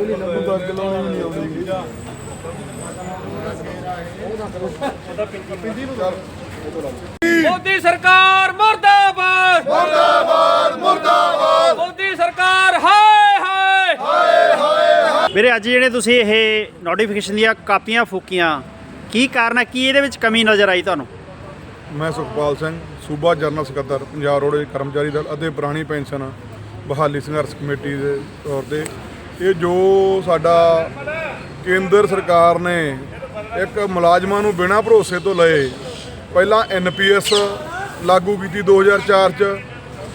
ਉਹਦਾ ਨਹੀਂ ਆਉਂਦੀ ਮੋਦੀ ਸਰਕਾਰ ਮਰਦਾਬਾਦ। ਮਰਦਾਬਾਦ ਮਰਦਾਬਾਦ। ਮੋਦੀ ਸਰਕਾਰ ਹਾਏ ਹਾਏ। ਵੀਰੇ ਅੱਜ ਜਿਹੜੇ ਤੁਸੀਂ ਇਹ ਨੋਟੀਫਿਕੇਸ਼ਨ ਦੀਆਂ ਕਾਪੀਆਂ ਫੂਕੀਆਂ ਕੀ ਕਾਰਨ ਹੈ? ਕੀ ਇਹਦੇ ਵਿੱਚ ਕਮੀ ਨਜ਼ਰ ਆਈ ਤੁਹਾਨੂੰ? ਮੈਂ ਸੁਖਪਾਲ ਸਿੰਘ ਸੂਬਾ ਜਨਰਲ ਸਕੱਤਰ ਪੰਜਾਬ ਰੋਡ ਕਰਮਚਾਰੀ ਦਲ ਅਤੇ ਪੁਰਾਣੀ ਪੈਨਸ਼ਨ ਬਹਾਲੀ ਸੰਘਰਸ਼ ਕਮੇਟੀ ਦੇ ਤੌਰ ਤੇ ਇਹ ਜੋ ਸਾਡਾ ਕੇਂਦਰ ਸਰਕਾਰ ਨੇ ਇੱਕ ਮੁਲਾਜ਼ਮਾਂ ਨੂੰ ਬਿਨਾਂ ਭਰੋਸੇ ਤੋਂ ਲਏ, ਪਹਿਲਾਂ ਐਨਪੀਐਸ ਲਾਗੂ ਕੀਤੀ 2004 ਚ।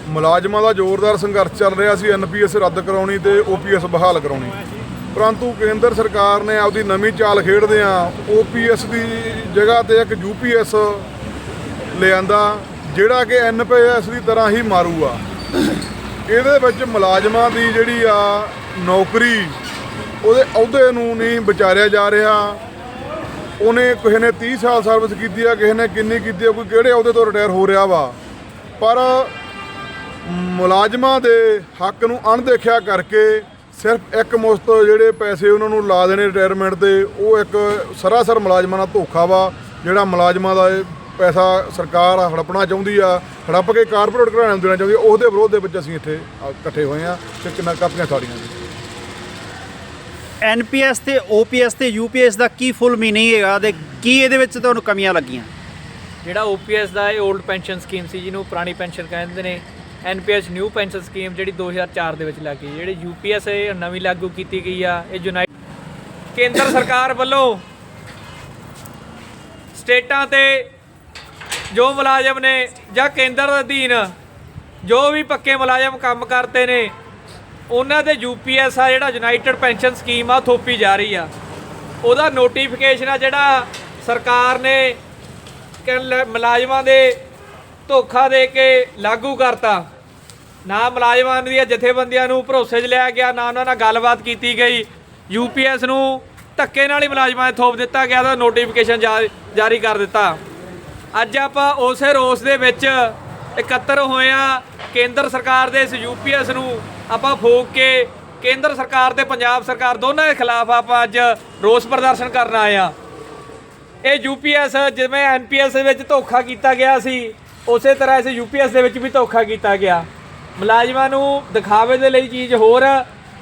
ਮੁਲਾਜ਼ਮਾਂ ਦਾ ਜ਼ੋਰਦਾਰ ਸੰਘਰਸ਼ ਚੱਲ ਰਿਹਾ ਸੀ ਐਨਪੀਐਸ ਰੱਦ ਕਰਾਉਣੀ ਤੇ ਓਪੀਐਸ ਬਹਾਲ ਕਰਾਉਣੀ। ਪਰੰਤੂ ਕੇਂਦਰ ਸਰਕਾਰ ਨੇ ਆਪਦੀ ਨਵੀਂ ਚਾਲ ਖੇਡਦੇ ਖੇਡਦਿਆਂ ਓਪੀਐਸ ਦੀ ਜਗ੍ਹਾ ਤੇ ਇੱਕ ਯੂਪੀਐਸ ਲਿਆਂਦਾ, ਜਿਹੜਾ ਕਿ ਐਨਪੀਐਸ ਦੀ ਤਰ੍ਹਾਂ ਹੀ ਮਾਰੂ ਆ ਇਹਦੇ ਵਿੱਚ ਮੁਲਾਜ਼ਮਾਂ ਦੀ ਜਿਹੜੀ ਆ ਨੌਕਰੀ, ਉਹਦੇ ਅਹੁਦੇ ਨੂੰ ਨਹੀਂ ਵਿਚਾਰਿਆ ਜਾ ਰਿਹਾ। ਉਹਨੇ ਕਿਸੇ ਨੇ 30 ਸਾਲ ਸਰਵਿਸ ਕੀਤੀ ਆ, ਕਿਸੇ ਨੇ ਕਿੰਨੀ ਕੀਤੀ ਆ, ਕੋਈ ਕਿਹੜੇ ਅਹੁਦੇ ਤੋਂ ਰਿਟਾਇਰ ਹੋ ਰਿਹਾ ਵਾ। ਪਰ ਮੁਲਾਜ਼ਮਾਂ ਦੇ ਹੱਕ ਨੂੰ ਅਣਦੇਖਿਆ ਕਰਕੇ ਸਿਰਫ ਇੱਕ ਮੁਸਤ ਜਿਹੜੇ ਪੈਸੇ ਉਹਨਾਂ ਨੂੰ ਲਾ ਦੇਣੇ ਰਿਟਾਇਰਮੈਂਟ ਤੇ ਉਹ ਇੱਕ ਸਰਾਸਰ ਮੁਲਾਜ਼ਮਾਂ ਨਾਲ ਧੋਖਾ ਵਾ, ਜਿਹੜਾ ਮੁਲਾਜ਼ਮਾਂ ਦਾ ਪੈਸਾ ਸਰਕਾਰ ਹੜਪਣਾ ਚਾਹੁੰਦੀ ਆ, ਹੜਪ ਕੇ ਕਾਰਪੋਰੇਟ ਘਰਾਣਿਆਂ ਨੂੰ ਦੇਣਾ ਚਾਹੁੰਦੀ ਆ, ਉਹਦੇ ਵਿਰੋਧ ਦੇ ਵਿੱਚ ਅਸੀਂ ਇੱਥੇ ਇਕੱਠੇ ਹੋਏ ਆ ਤੇ ਕਿੰਨਾ ਕਾਪੀਆਂ ਸਾੜੀਆਂ ਨੇ। ਐਨਪੀਐਸ ਤੇ ਓਪੀਐਸ ਤੇ ਯੂਪੀਐਸ ਦਾ ਕੀ ਫੁੱਲ ਮੀਨਿੰਗ ਹੈਗਾ ਤੇ ਕੀ ਇਹਦੇ ਵਿੱਚ ਤੁਹਾਨੂੰ ਕਮੀਆਂ ਲੱਗੀਆਂ? ਜਿਹੜਾ ਓਪੀਐਸ ਦਾ ਇਹ 올ਡ ਪੈਨਸ਼ਨ ਸਕੀਮ ਸੀ ਜਿਹਨੂੰ ਪੁਰਾਣੀ ਪੈਨਸ਼ਨ ਕਹਿੰਦੇ ਨੇ, ਐਨਪੀਐਸ ਨਿਊ ਪੈਨਸ਼ਨ ਸਕੀਮ ਜਿਹੜੀ 2004 ਦੇ ਵਿੱਚ ਲੱਗੀ ਜਿਹੜੀ ਯੂਪੀਐਸ ਇਹ ਨਵੀਂ ਲਾਗੂ ਕੀਤੀ ਗਈ ਆ, ਇਹ ਯੂਨਾਈਟ ਕੇਂਦਰ ਸਰਕਾਰ ਵੱਲੋਂ ਸਟੇਟਾਂ ਤੇ ਜੋ ਮੁਲਾਜ਼ਮ ਨੇ ਜਾਂ ਕੇਂਦਰ ਅਧੀਨ ਜੋ ਵੀ ਪੱਕੇ ਮੁਲਾਜ਼ਮ ਕੰਮ ਕਰਦੇ ਨੇ ਉਹਨਾਂ ਦੇ ਯੂਪੀਐਸ ਆ, ਜਿਹੜਾ ਯੂਨਾਈਟਿਡ ਪੈਨਸ਼ਨ ਸਕੀਮ ਆ, ਉਹ ਥੋਪੀ ਜਾ ਰਹੀ ਆ। ਉਹਦਾ ਨੋਟੀਫਿਕੇਸ਼ਨ ਆ ਜਿਹੜਾ ਸਰਕਾਰ ਨੇ ਮੁਲਾਜ਼ਮਾਂ ਦੇ ਧੋਖਾ ਦੇ ਕੇ ਲਾਗੂ ਕਰਤਾ। ਨਾ ਮੁਲਾਜ਼ਮਾਂ ਦੀਆਂ ਜਥੇਬੰਦੀਆਂ ਨੂੰ ਭਰੋਸੇ 'ਚ ਲਿਆ ਗਿਆ, ਨਾ ਉਹਨਾਂ ਨਾਲ ਗੱਲਬਾਤ ਕੀਤੀ ਗਈ। ਯੂਪੀਐਸ ਨੂੰ ਧੱਕੇ ਨਾਲ ਹੀ ਮੁਲਾਜ਼ਮਾਂ 'ਤੇ ਥੋਪ ਦਿੱਤਾ ਗਿਆ ਤਾਂ ਨੋਟੀਫਿਕੇਸ਼ਨ ਜਾਰੀ ਕਰ ਦਿੱਤਾ। ਅੱਜ ਆਪਾਂ ਉਸੇ ਰੋਸ ਦੇ ਵਿੱਚ ਇਕੱਤਰ ਹੋਏ ਆ, ਕੇਂਦਰ ਸਰਕਾਰ ਦੇ ਇਸ ਯੂਪੀਐਸ ਨੂੰ ਆਪਾਂ ਫੋਕ ਕੇ ਕੇਂਦਰ ਸਰਕਾਰ ਤੇ ਪੰਜਾਬ ਸਰਕਾਰ ਦੋਨਾਂ ਦੇ ਖਿਲਾਫ ਆਪਾਂ ਅੱਜ ਰੋਸ ਪ੍ਰਦਰਸ਼ਨ ਕਰਨ ਆਏ ਆ। ਇਹ ਯੂਪੀਐਸ ਜਿਵੇਂ ਐਨਪੀਐਸ ਦੇ ਵਿੱਚ ਧੋਖਾ ਕੀਤਾ ਗਿਆ ਸੀ, ਉਸੇ ਤਰ੍ਹਾਂ ਇਸ ਯੂਪੀਐਸ ਦੇ ਵਿੱਚ ਵੀ ਧੋਖਾ ਕੀਤਾ ਗਿਆ। ਮੁਲਾਜ਼ਮਾਂ ਨੂੰ ਦਿਖਾਵੇ ਦੇ ਲਈ ਚੀਜ਼ ਹੋਰ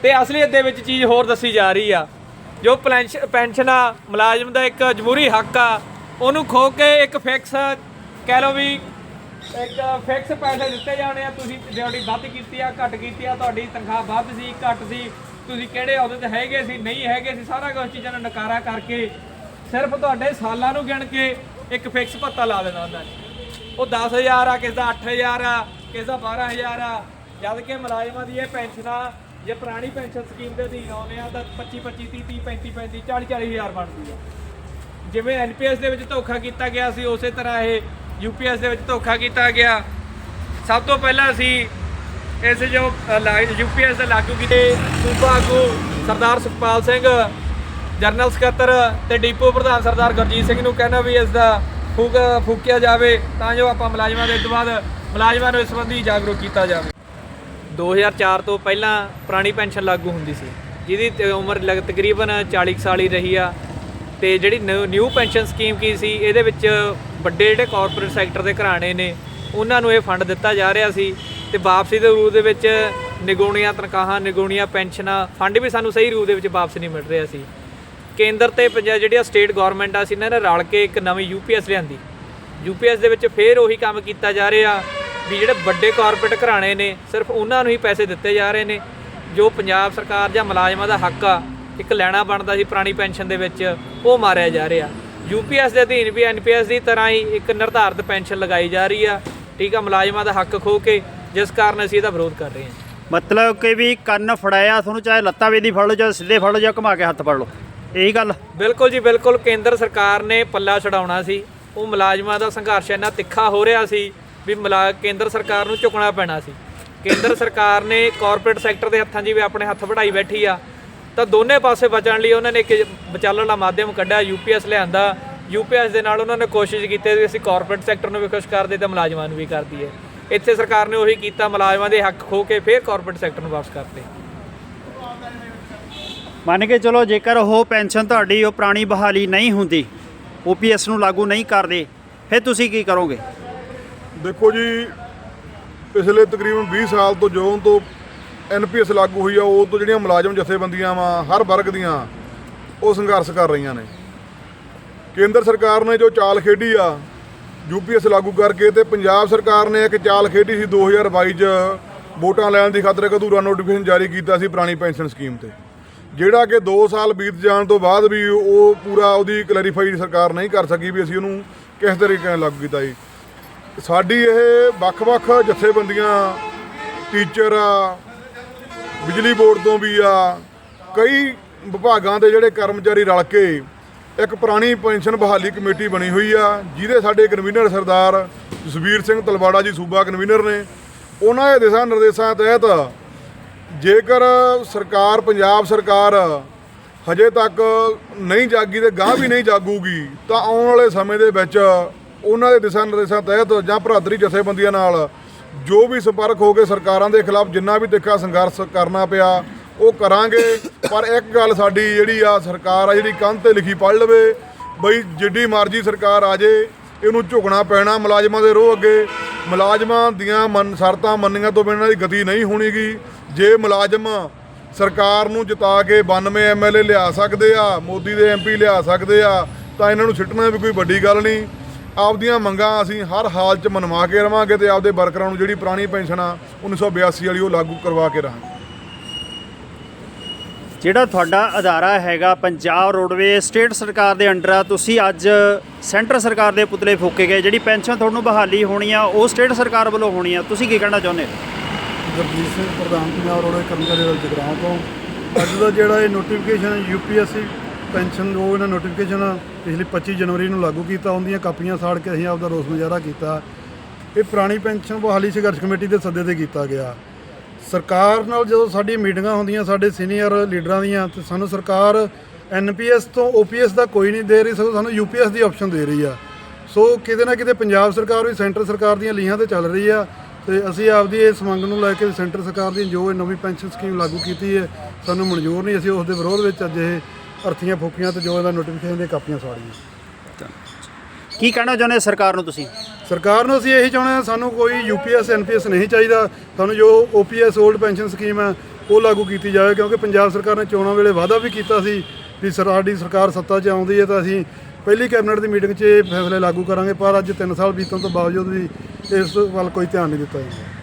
ਤੇ ਅਸਲੀਅਤ ਦੇ ਵਿੱਚ ਚੀਜ਼ ਹੋਰ ਦੱਸੀ ਜਾ ਰਹੀ ਆ। ਜੋ ਪੈਨਸ਼- ਪੈਨਸ਼ਨ ਆ ਮੁਲਾਜ਼ਮ ਦਾ ਇੱਕ ਜਮਹੂਰੀ ਹੱਕ ਆ, ਉਹਨੂੰ ਖੋ ਕੇ ਇੱਕ ਫਿਕਸ ਕਹਿ ਲਓ ਵੀ ਇੱਕ ਫਿਕਸ ਪੈਸੇ ਦਿੱਤੇ ਜਾਣੇ ਆ, ਤੁਸੀਂ ਡਿਊਟੀ ਵੱਧ ਕੀਤੀ ਆ, ਘੱਟ ਕੀਤੀ ਆ, ਤੁਹਾਡੀ ਤਨਖਾਹ ਵੱਧ ਸੀ, ਘੱਟ ਸੀ, ਤੁਸੀਂ ਕਿਹੜੇ ਅਹੁਦੇ ਤੇ ਹੈਗੇ ਸੀ, ਨਹੀਂ ਹੈਗੇ ਸੀ, ਸਾਰਾ ਕੁਝ ਚੀਜ਼ਾਂ ਨੂੰ ਨਕਾਰਾ ਕਰਕੇ ਸਿਰਫ ਤੁਹਾਡੇ ਸਾਲਾਂ ਨੂੰ ਗਿਣ ਕੇ ਇੱਕ ਫਿਕਸ ਭੱਤਾ ਲਾ ਦੇਣਾ ਉਹਨਾਂ ਨੇ ਉਹ 10000 ਆ, ਕਿਸ ਦਾ 8000 ਆ, ਕਿਸ ਦਾ 12000 ਆ, ਜਦ ਕਿ ਮੁਲਾਜ਼ਮਾਂ ਦੀ ਇਹ ਪੈਨਸ਼ਨਾਂ ਜੇ ਪੁਰਾਣੀ ਪੈਨਸ਼ਨ ਸਕੀਮ ਦੇ ਅਧੀਨ ਆਉਂਦੇ ਆ, ਤਾਂ 25 25 30 30 35 35 40 40000 ਬਣਦੀ ਆ। ਜਿਵੇਂ ਐਨਪੀਐਸ ਦੇ ਵਿੱਚ ਧੋਖਾ ਕੀਤਾ ਗਿਆ ਸੀ, ਉਸੇ ਤਰ੍ਹਾਂ ਇਹ ਯੂਪੀਐਸ ਦੇ ਵਿੱਚ ਧੋਖਾ ਕੀਤਾ ਗਿਆ। ਸਭ ਤੋਂ ਪਹਿਲਾਂ ਅਸੀਂ ਇਸ ਜੋ ਯੂਪੀਐਸ ਦਾ ਲਾਗੂ ਕੀਤੇ ਸੂਬਾ ਆਗੂ ਸਰਦਾਰ ਸੁਖਪਾਲ ਸਿੰਘ, ਜਨਰਲ ਸਕੱਤਰ ਤੇ ਡਿਪੂ ਪ੍ਰਧਾਨ ਸਰਦਾਰ ਗੁਰਜੀਤ ਸਿੰਘ ਨੂੰ ਕਹਿੰਦਾ ਵੀ ਇਸ ਦਾ ਫੂਕ, ਫੂਕਿਆ ਜਾਵੇ, ਤਾਂ ਜੋ ਆਪਾਂ ਮੁਲਾਜ਼ਮਾਂ ਦੇ ਤੋਂ ਬਾਅਦ ਮੁਲਾਜ਼ਮਾਂ ਨੂੰ ਇਸ ਸੰਬੰਧੀ ਜਾਗਰੂਕ ਕੀਤਾ ਜਾਵੇ। 2004 ਤੋਂ ਪਹਿਲਾਂ ਪੁਰਾਣੀ ਪੈਨਸ਼ਨ ਲਾਗੂ ਹੁੰਦੀ ਸੀ। ਜਿਹਦੀ ਉਮਰ ਲਗ, ਤਕਰੀਬਨ 40 ਕੁ ਸਾਲ ਹੀ ਰਹੀ ਆ। ਤੇ ਜਿਹੜੀ ਨਿਊ ਪੈਨਸ਼ਨ ਸਕੀਮ ਕੀ ਸੀ, ਇਹਦੇ ਵਿੱਚ ਵੱਡੇ ਜਿਹੜੇ ਕਾਰਪੋਰੇਟ ਸੈਕਟਰ ਦੇ ਘਰਾਣੇ ਨੇ, ਉਹਨਾਂ ਨੂੰ ਇਹ ਫੰਡ ਦਿੱਤਾ ਜਾ ਰਿਹਾ ਸੀ ਤੇ ਵਾਪਸੀ ਦੇ ਰੂਪ ਦੇ ਵਿੱਚ ਨਿਗੁਣੀਆਂ ਤਨਖਾਹਾਂ, ਨਿਗੁਣੀਆਂ ਪੈਨਸ਼ਨਾਂ ਫੰਡ ਵੀ ਸਾਨੂੰ ਸਹੀ ਰੂਪ ਦੇ ਵਿੱਚ ਵਾਪਸ ਨਹੀਂ ਮਿਲ ਰਿਹਾ ਸੀ। ਕੇਂਦਰ ਤੇ ਪੰਜਾਬ ਜਿਹੜੀਆਂ ਸਟੇਟ ਗਵਰਨਮੈਂਟ ਆ ਸੀ ਇਹਨਾਂ ਨੇ ਰਲ ਕੇ ਇੱਕ ਨਵੀਂ ਯੂਪੀਐਸ ਲਿਆਂਦੀ। ਯੂਪੀਐਸ ਦੇ ਵਿੱਚ ਫੇਰ ਉਹੀ ਕੰਮ ਕੀਤਾ ਜਾ ਰਿਹਾ ਵੀ ਜਿਹੜੇ ਵੱਡੇ ਕਾਰਪੋਰੇਟ ਘਰਾਣੇ ਨੇ, ਸਿਰਫ ਉਹਨਾਂ ਨੂੰ ਹੀ ਪੈਸੇ ਦਿੱਤੇ ਜਾ ਰਹੇ ਨੇ, ਜੋ ਪੰਜਾਬ ਸਰਕਾਰ ਜਾਂ ਮੁਲਾਜ਼ਮਾਂ ਦਾ ਹੱਕ ਆ, ਇੱਕ ਲੈਣਾ ਬਣਦਾ ਸੀ ਪੁਰਾਣੀ ਪੈਨਸ਼ਨ ਦੇ ਵਿੱਚ, ਉਹ ਮਾਰਿਆ ਜਾ ਰਿਹਾ। ਯੂਪੀਐਸ ਦੇ ਅਧੀਨ ਵੀ ਐਨਪੀਐਸ ਦੀ ਤਰ੍ਹਾਂ ਹੀ ਇੱਕ ਨਿਰਧਾਰਤ ਪੈਨਸ਼ਨ ਲਗਾਈ ਜਾ ਰਹੀ ਆ। ਠੀਕ ਆ ਮੁਲਾਜ਼ਮਾਂ ਦਾ ਹੱਕ ਖੋ ਕੇ ਜਿਸ ਕਾਰਨ ਅਸੀਂ ਇਹਦਾ ਵਿਰੋਧ ਕਰ ਰਹੇ ਹਾਂ। ਮਤਲਬ ਕਿ ਵੀ ਕੰਨ ਫੜਾਇਆ ਤੁਹਾਨੂੰ ਚਾਹੇ ਲੱਤਾਂ ਵੇਦੀ ਫੜ ਲਓ ਚਾਹੇ ਸਿੱਧੇ ਫੜ ਲਓ ਜਾਂ ਘੁਮਾ ਕੇ ਹੱਥ ਫੜ ਲਓ। ਇਹੀ ਗੱਲ ਬਿਲਕੁਲ ਜੀ ਬਿਲਕੁਲ। ਕੇਂਦਰ ਸਰਕਾਰ ਨੇ ਪੱਲਾ ਛਡਾਉਣਾ ਸੀ। ਉਹ ਮੁਲਾਜ਼ਮਾਂ ਦਾ ਸੰਘਰਸ਼ ਇੰਨਾ ਤਿੱਖਾ ਹੋ ਰਿਹਾ ਸੀ ਵੀ ਮੁਲਾ ਕੇਂਦਰ ਸਰਕਾਰ ਨੂੰ ਝੁਕਣਾ ਪੈਣਾ ਸੀ। ਕੇਂਦਰ ਸਰਕਾਰ ਨੇ ਕਾਰਪੋਰੇਟ ਸੈਕਟਰ ਦੇ ਹੱਥਾਂ 'ਚ ਵੀ ਆਪਣੇ ਹੱਥ ਵਢਾਈ ਬੈਠੀ ਆ। ਤਾਂ ਦੋਨੇ ਪਾਸੇ ਬਚਣ ਲਈ ਉਹਨਾਂ ਨੇ ਇੱਕ ਵਿਚਾਲਣ ਦਾ ਮਾਧਿਅਮ ਕੱਢਿਆ ਯੂਪੀਐਸ ਲਿਆਂਦਾ। ਯੂਪੀਐਸ ਦੇ ਨਾਲ ਉਹਨਾਂ ਨੇ ਕੋਸ਼ਿਸ਼ ਕੀਤੀ ਵੀ ਅਸੀਂ ਕਾਰਪੋਰੇਟ ਸੈਕਟਰ ਨੂੰ ਵੀ ਖੁਸ਼ ਕਰਦੇ ਤੇ ਮੁਲਾਜ਼ਮਾਂ ਨੂੰ ਵੀ ਕਰਦੀ ਹੈ ਇੱਥੇ ਸਰਕਾਰ ਨੇ ਉਹੀ ਕੀਤਾ ਮੁਲਾਜ਼ਮਾਂ ਦੇ ਹੱਕ ਖੋ ਕੇ ਫਿਰ ਕਾਰਪੋਰੇਟ ਸੈਕਟਰ ਨੂੰ ਵਾਪਸ ਕਰਤੇ। ਮੰਨ ਕੇ ਚਲੋ ਜੇਕਰ ਉਹ ਪੈਨਸ਼ਨ ਤੁਹਾਡੀ ਉਹ ਪੁਰਾਣੀ ਬਹਾਲੀ ਨਹੀਂ ਹੁੰਦੀ ਓਪੀਐਸ ਨੂੰ ਲਾਗੂ ਨਹੀਂ ਕਰਦੇ ਫਿਰ ਤੁਸੀਂ ਕੀ ਕਰੋਗੇ? ਦੇਖੋ ਜੀ ਪਿਛਲੇ ਤਕਰੀਬਨ 20 ਸਾਲ ਤੋਂ ਜਦੋਂ ਤੋਂ ਐਨਪੀਐਸ ਲਾਗੂ ਹੋਈ ਆ ਉਹ ਤੋਂ ਜਿਹੜੀਆਂ ਮੁਲਾਜ਼ਮ ਜਥੇਬੰਦੀਆਂ ਵਾ, ਹਰ ਵਰਗ ਦੀਆਂ, ਉਹ ਸੰਘਰਸ਼ ਕਰ ਰਹੀਆਂ ਨੇ। ਕੇਂਦਰ ਸਰਕਾਰ ਨੇ ਜੋ ਚਾਲ ਖੇਡੀ ਆ, ਯੂਪੀਐਸ ਲਾਗੂ ਕਰਕੇ ਤੇ ਪੰਜਾਬ ਸਰਕਾਰ ਨੇ ਇੱਕ ਚਾਲ ਖੇਡੀ ਸੀ 2022 ਚ, ਵੋਟਾਂ ਲੈਣ ਦੀ ਖਾਤਰ ਇੱਕ ਅਧੂਰਾ ਨੋਟੀਫਿਕੇਸ਼ਨ ਜਾਰੀ ਕੀਤਾ ਸੀ ਪੁਰਾਣੀ ਪੈਨਸ਼ਨ ਸਕੀਮ ਤੇ। ਜਿਹੜਾ ਕਿ 2 ਸਾਲ ਬੀਤ ਜਾਣ ਤੋਂ ਬਾਅਦ ਵੀ ਉਹ ਪੂਰਾ ਉਹਦੀ ਕਲੈਰੀਫਾਈ ਸਰਕਾਰ ਨਹੀਂ ਕਰ ਸਕੀ ਵੀ ਅਸੀਂ ਉਹਨੂੰ ਕਿਸ ਤਰੀਕੇ ਨਾਲ ਲਾਗੂ ਕੀਤਾ ਜੀ। ਸਾਡੀ ਇਹ ਵੱਖ-ਵੱਖ ਜਥੇਬੰਦੀਆਂ, ਟੀਚਰ ਆ ਬਿਜਲੀ ਬੋਰਡ ਤੋਂ ਵੀ ਆ, ਕਈ ਵਿਭਾਗਾਂ ਦੇ ਜਿਹੜੇ ਕਰਮਚਾਰੀ ਰਲ ਕੇ ਇੱਕ ਪੁਰਾਣੀ ਪੈਨਸ਼ਨ ਬਹਾਲੀ ਕਮੇਟੀ ਬਣੀ ਹੋਈ ਆ, ਜਿਹਦੇ ਸਾਡੇ ਕਨਵੀਨਰ ਸਰਦਾਰ ਜਸਵੀਰ ਸਿੰਘ ਤਲਵਾੜਾ ਜੀ, ਸੂਬਾ ਕਨਵੀਨਰ ਨੇ। ਉਹਨਾਂ ਦੇ ਦਿਸ਼ਾ ਨਿਰਦੇਸ਼ਾਂ ਤਹਿਤ ਜੇਕਰ ਸਰਕਾਰ, ਪੰਜਾਬ ਸਰਕਾਰ ਹਜੇ ਤੱਕ ਨਹੀਂ ਜਾਗੀ ਤੇ ਗਾਂ ਵੀ ਨਹੀਂ ਜਾਗੂਗੀ, ਤਾਂ ਆਉਣ ਵਾਲੇ ਸਮੇਂ ਦੇ ਵਿੱਚ ਉਹਨਾਂ ਦੇ ਦਿਸ਼ਾ ਨਿਰਦੇਸ਼ਾਂ ਤਹਿਤ ਜਾਂ ਭਰਾਤਰੀ ਜਥੇਬੰਦੀਆਂ ਨਾਲ ਜੋ ਵੀ ਸੰਪਰਕ ਹੋ ਕੇ ਸਰਕਾਰਾਂ ਦੇ ਖਿਲਾਫ, ਜਿੰਨਾ ਵੀ ਤਿੱਖਾ ਸੰਘਰਸ਼ ਕਰਨਾ ਪਿਆ, ਉਹ ਕਰਾਂਗੇ। ਪਰ ਇੱਕ ਗੱਲ ਸਾਡੀ ਜਿਹੜੀ ਆ, ਸਰਕਾਰ ਆ, ਜਿਹੜੀ ਕੰਧ ਤੇ ਲਿਖੀ ਪੜ ਲਵੇ, ਬਈ ਜਿੱਡੀ ਮਰਜ਼ੀ ਸਰਕਾਰ ਆ ਜੇ, ਇਹਨੂੰ ਝੁਕਣਾ ਪੈਣਾ ਮੁਲਾਜ਼ਮਾਂ ਦੇ ਰੋਹ ਅੱਗੇ। ਮੁਲਾਜ਼ਮਾਂ ਦੀਆਂ ਮਨ, ਸ਼ਰਤਾਂ ਮੰਨੀਆਂ ਤੋਂ ਬਿਨਾਂ ਦੀ ਗਤੀ ਨਹੀਂ ਹੋਣੀਗੀ। ਜੇ ਮੁਲਾਜ਼ਮ ਸਰਕਾਰ ਨੂੰ ਜਿਤਾ ਕੇ 92 ਐਮਐਲਏ ਲਿਆ ਸਕਦੇ ਆ, ਮੋਦੀ ਦੇ ਐਮਪੀ ਲਿਆ ਸਕਦੇ ਆ, ਤਾਂ ਇਹਨਾਂ ਨੂੰ ਸਿੱਟਣਾ ਵੀ ਕੋਈ ਵੱਡੀ ਗੱਲ ਨਹੀਂ। ਆਪਦੀਆਂ ਮੰਗਾਂ ਅਸੀਂ ਹਰ ਹਾਲ 'ਚ ਮਨਵਾ ਕੇ ਰਵਾਂਗੇ ਤੇ ਆਪਦੇ ਵਰਕਰਾਂ ਨੂੰ ਜਿਹੜੀ ਪੁਰਾਣੀ ਪੈਨਸ਼ਨ ਆ 1982 ਵਾਲੀ ਉਹ ਲਾਗੂ ਕਰਵਾ ਕੇ ਰਹਾਂਗੇ। ਜਿਹੜਾ ਤੁਹਾਡਾ ਅਦਾਰਾ ਹੈਗਾ ਪੰਜਾਬ ਰੋਡਵੇ ਸਟੇਟ ਸਰਕਾਰ ਦੇ ਅੰਡਰ ਆ ਤੁਸੀਂ ਅੱਜ ਸੈਂਟਰ ਸਰਕਾਰ ਦੇ ਪੁਤਲੇ ਫੂਕੇ ਗਏ ਜਿਹੜੀ ਪੈਨਸ਼ਨ ਤੁਹਾਨੂੰ ਬਹਾਲੀ ਹੋਣੀ ਆ ਉਹ ਸਟੇਟ ਸਰਕਾਰ ਵੱਲੋਂ ਹੋਣੀ ਆ ਤੁਸੀਂ ਕੀ ਕਹਿਣਾ ਚਾਹੁੰਦੇ ਹੋ? ਗੁਰਜੀਤ ਸਿੰਘ ਪ੍ਰਧਾਨ ਪੰਜਾਬ ਰੋਡਵੇ ਕਰਮਚਾਰੀ ਦਲ ਜਗਰਾਉਂ ਤੋਂ। ਅੱਜ ਦਾ ਜਿਹੜਾ ਇਹ ਨੋਟੀਫਿਕੇਸ਼ਨ ਯੂਪੀਐਸਸੀ ਪੈਨਸ਼ਨ ਜੋ ਇਹਨਾਂ ਨੋਟੀਫਿਕੇਸ਼ਨ ਪਿਛਲੀ 25 ਜਨਵਰੀ ਨੂੰ ਲਾਗੂ ਕੀਤਾ, ਉਹਦੀਆਂ ਕਾਪੀਆਂ ਸਾੜ ਕੇ ਅਸੀਂ ਆਪਦਾ ਰੋਸ ਮੁਜ਼ਾਹਰਾ ਕੀਤਾ। ਇਹ ਪੁਰਾਣੀ ਪੈਨਸ਼ਨ ਬਹਾਲੀ ਸੰਘਰਸ਼ ਕਮੇਟੀ ਦੇ ਸੱਦੇ ਤੇ ਕੀਤਾ ਗਿਆ। ਸਰਕਾਰ ਨਾਲ ਜਦੋਂ ਸਾਡੀ ਮੀਟਿੰਗਾਂ ਹੁੰਦੀਆਂ, ਸਾਡੇ ਸੀਨੀਅਰ ਲੀਡਰਾਂ ਦੀਆਂ, ਤੇ ਸਾਨੂੰ ਸਰਕਾਰ ਐਨਪੀਐਸ ਤੋਂ ਓਪੀਐਸ ਦਾ ਕੋਈ ਨਹੀਂ ਦੇ ਰਹੀ, ਸਗੋਂ ਸਾਨੂੰ ਯੂਪੀਐਸ ਦੀ ਆਪਸ਼ਨ ਦੇ ਰਹੀ ਆ। ਸੋ ਕਿਤੇ ਨਾ ਕਿਤੇ ਪੰਜਾਬ ਸਰਕਾਰ ਵੀ ਸੈਂਟਰ ਸਰਕਾਰ ਦੀਆਂ ਲੀਹਾਂ ਤੇ ਚੱਲ ਰਹੀ ਆ, ਤੇ ਅਸੀਂ ਆਪਦੀ ਇਸ ਮੰਗ ਨੂੰ ਲੈ ਕੇ ਸੈਂਟਰ ਸਰਕਾਰ ਦੀ ਜੋ ਇਹ ਨਵੀਂ ਪੈਨਸ਼ਨ ਸਕੀਮ ਲਾਗੂ ਕੀਤੀ ਹੈ ਸਾਨੂੰ ਮਨਜ਼ੂਰ ਨਹੀਂ, ਅਸੀਂ ਉਸ ਦੇ ਵਿਰੋਧ ਵਿੱਚ ਅੱਜ ਇਹ ਅਰਥੀਆਂ ਫੂਕੀਆਂ ਤੇ ਜੋ ਇਹਦਾ ਨੋਟੀਫਿਕੇਸ਼ਨ ਦੀਆਂ ਕਾਪੀਆਂ ਸਾੜੀਆਂ। ਕੀ ਕਹਿਣਾ ਚਾਹੁੰਦੇ ਹੋ ਸਰਕਾਰ ਨੂੰ ਤੁਸੀਂ? ਸਰਕਾਰ ਨੂੰ ਅਸੀਂ ਇਹੀ ਚਾਹੁੰਦੇ ਹਾਂ ਸਾਨੂੰ ਕੋਈ ਯੂਪੀਐਸ ਐਨਪੀਐਸ ਨਹੀਂ ਚਾਹੀਦਾ। ਸਾਨੂੰ ਜੋ ਓਪੀਐਸ 올ਡ ਪੈਨਸ਼ਨ ਸਕੀਮ ਹੈ ਉਹ ਲਾਗੂ ਕੀਤੀ ਜਾਵੇ ਕਿਉਂਕਿ ਪੰਜਾਬ ਸਰਕਾਰ ਨੇ ਚੋਣਾਂ ਵੇਲੇ ਵਾਅਦਾ ਵੀ ਕੀਤਾ ਸੀ ਵੀ ਸਾਡੀ ਸਰਕਾਰ ਸੱਤਾ 'ਚ ਆਉਂਦੀ ਹੈ ਤਾਂ ਅਸੀਂ ਪਹਿਲੀ ਕੈਬਨਿਟ ਦੀ ਮੀਟਿੰਗ 'ਚ ਇਹ ਫੈਸਲੇ ਲਾਗੂ ਕਰਾਂਗੇ ਪਰ ਅੱਜ 3 ਸਾਲ ਬੀਤਣ ਤੋਂ ਬਾਵਜੂਦ ਵੀ ਇਸ ਵੱਲ ਕੋਈ ਧਿਆਨ ਨਹੀਂ ਦਿੱਤਾ ਜਾਂਦਾ।